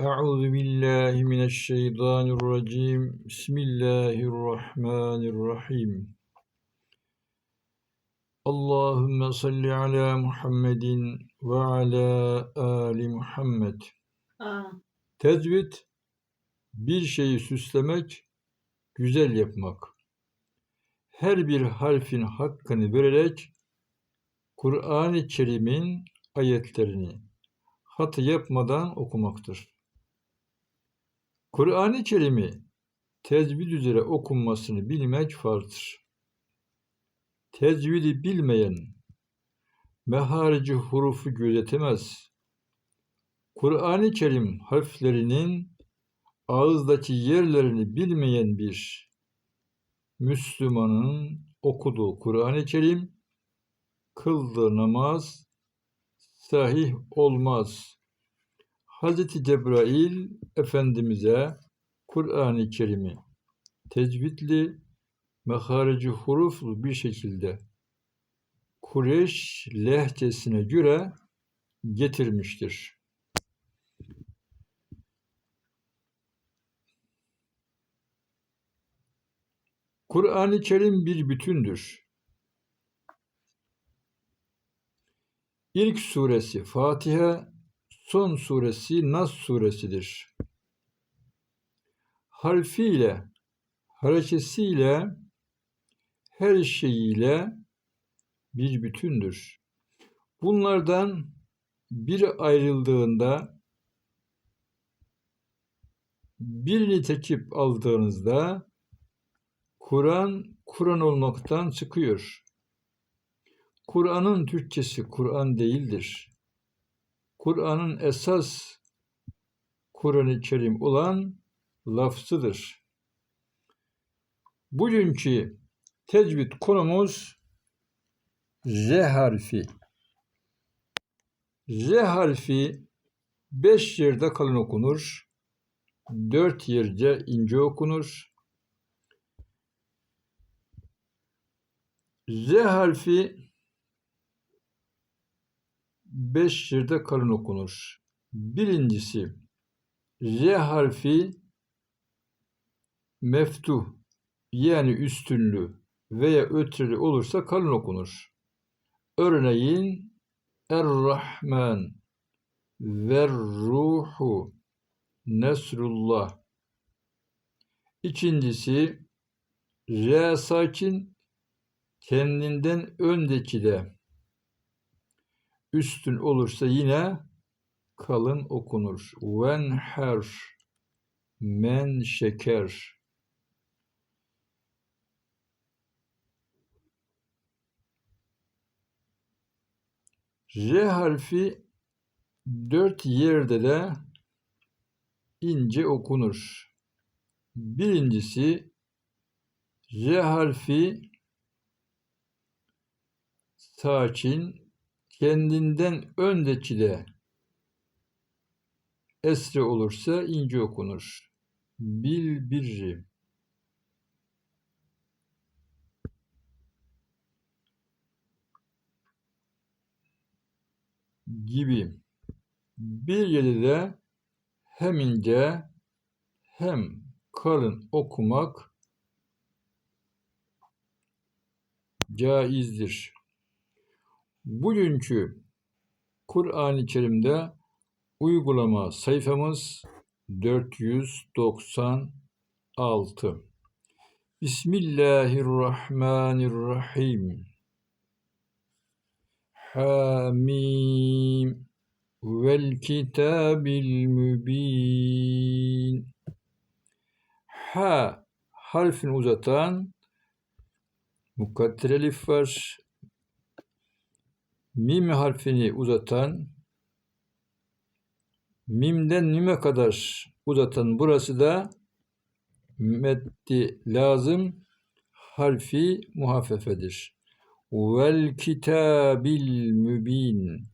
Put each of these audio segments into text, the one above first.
Euzu billahi mineşşeytanirracim. Bismillahirrahmanirrahim. Allahümme salli ala Muhammedin ve ala ali Muhammed. Tezvit bir şeyi süslemek, güzel yapmak. Her bir harfin hakkını vererek Kur'an-ı Kerim'in ayetlerini hatı yapmadan okumaktır. Kur'an-ı Kerim'i tecvid üzere okunmasını bilmek farzdır. Tecvidi bilmeyen meharici hurufu gözetemez. Kur'an-ı Kerim harflerinin ağızdaki yerlerini bilmeyen bir Müslümanın okuduğu Kur'an-ı Kerim kıldığı namaz sahih olmaz. Hazreti Cebrail Efendimiz'e Kur'an-ı Kerim'i tecvidli, meharici huruflu bir şekilde Kureyş lehçesine göre getirmiştir. Kur'an-ı Kerim bir bütündür. İlk suresi Fatiha, son suresi Nas suresidir. Harfiyle, harekesiyle, her şeyiyle bir bütündür. Bunlardan biri ayrıldığında, birini tekip aldığınızda Kur'an, Kur'an olmaktan çıkıyor. Kur'an'ın Türkçesi Kur'an değildir. Kur'an'ın esas Kur'an-ı Kerim olan lafzıdır. Bugünkü tecvid konumuz Z harfi. Z harfi beş yerde kalın okunur. Dört yerde ince okunur. Z harfi beş yerde kalın okunur. Birincisi Z harfi meftuh yani üstünlü veya ötreli olursa kalın okunur. Örneğin Er-Rahman ve Ruhu Nesrullah. İkincisi R sakin kendinden öndeki de üstün olursa yine kalın okunur. Venher men şeker. R harfi dört yerde de ince okunur. Birincisi R harfi sakin kendinden öndeki de esre olursa ince okunur. Bil birri. gibi. Bir yerde de hem ince hem kalın okumak caizdir. Bugünkü Kur'an-ı Kerim'de uygulama sayfamız 496. Bismillahirrahmanirrahim. Hamim vel kitabil mübin. Ha harfini uzatan mukadder elif var. Mim harfini uzatan mimden mime kadar uzatan burası da meddi lazım harfi muhaffefedir. Vel kitabil mübin.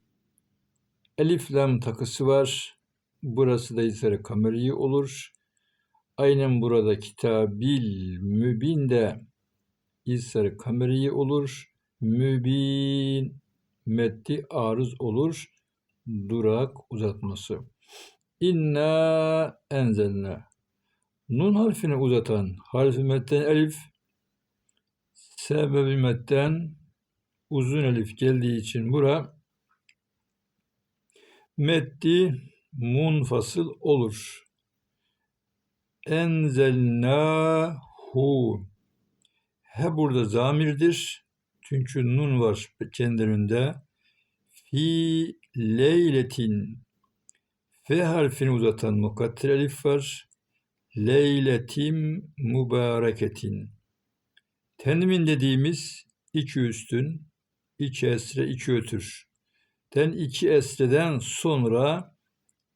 Elif lam takısı var. Burası da izleri kameriyi olur. Aynen burada kitabil mübin de izleri kameriyi olur. Mübin meddi arız olur. Durak uzatması. İnna enzelna. Nun harfini uzatan harfi metten elif sebebi metten uzun elif geldiği için bura meddi munfasıl olur. Enzelnahu. He burada zamirdir. Çünkü nun var kendinde. Fi leyletin. F harfini uzatan mukadder elif var. Leyletim mübareketin. Tenvin dediğimiz iki üstün, iki esre, iki ötür. Den iki esreden sonra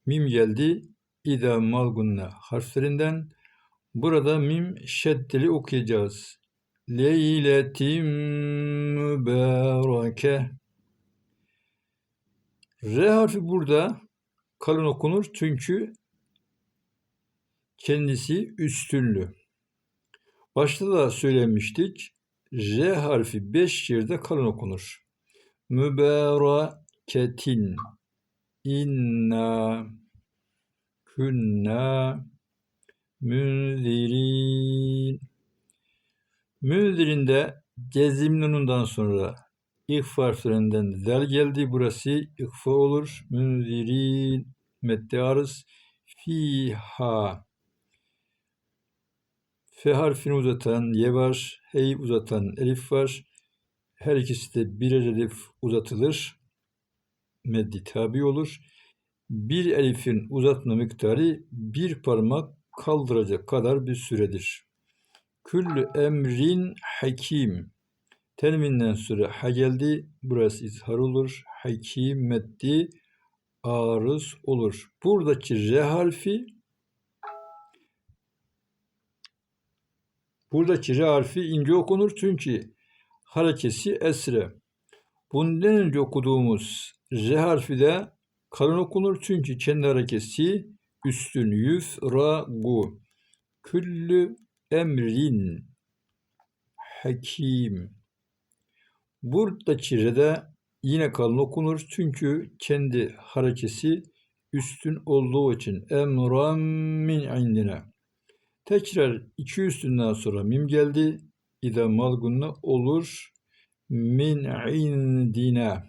mim geldi. İda malgunna harflerinden. Burada mim şeddeli okuyacağız. Leyletim mübareke. R harfi burada kalın okunur çünkü kendisi üstünlü. Başta da söylemiştik. R harfi beş yerde kalın okunur. Mübaraketin. İnna künna münzirin. Münzirinde cezim nunundan sonra İhfa harflerinden zel geldi. Burası ihfa olur. Münzirin medde arız. Fiha. F harfini uzatan ye var. Hey uzatan elif var. Her ikisi de birer elif uzatılır. Meddi tabi olur. Bir elifin uzatma miktarı bir parmak kaldıracak kadar bir süredir. Küllü emrin hakim. Tenvinden sonra ha geldi. Burası izhar olur. Hakim meddi arız olur. Buradaki R harfi buradaki R harfi ince okunur çünkü harekesi esre. Bundan önce okuduğumuz R harfi de kalın okunur çünkü kendi harekesi üstün yüz ra gu. Küllü emrin hakim. Buradaki re'de yine kalın okunur çünkü kendi harekesi üstün olduğu için emran min indine. Tekrar iki üstünden sonra mim geldi. İde malgunna olur. Min indine.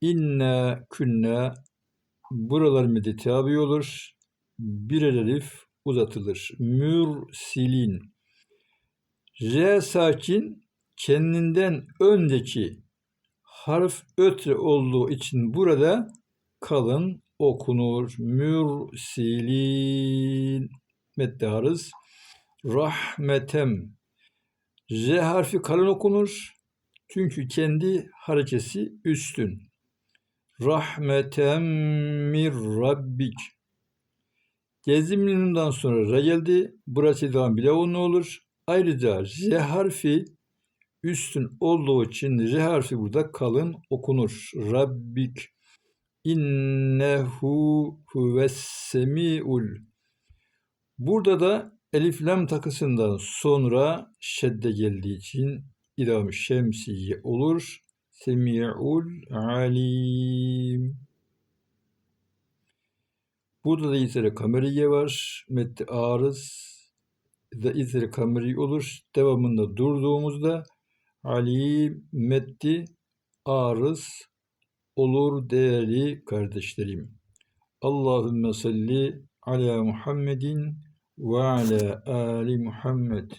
İnne künne buralar midi tabi olur. Bir elif uzatılır. Mürsilin. R sakin kendinden öndeki harf ötre olduğu için burada kalın okunur. Mürsilin meddarız. Rahmetem. Z harfi kalın okunur. Çünkü kendi harekesi üstün. Rahmetem mir rabbik. Gezimliğinden sonra ra geldi. Burası devam bile ne olur. Ayrıca Z harfi üstün olduğu için R harfi burada kalın okunur. Rabbik innehu huves-semi'ul. Burada da elif lam takısından sonra şedde geldiği için idam şemsiye olur. Semi'ul alim. Burada da izleri kameriye var. Metti arız da izleri kameri olur. Devamında durduğumuzda Ali Metti arız olur değerli kardeşlerim. Allahümme salli ala Muhammedin ve ala ali Muhammed.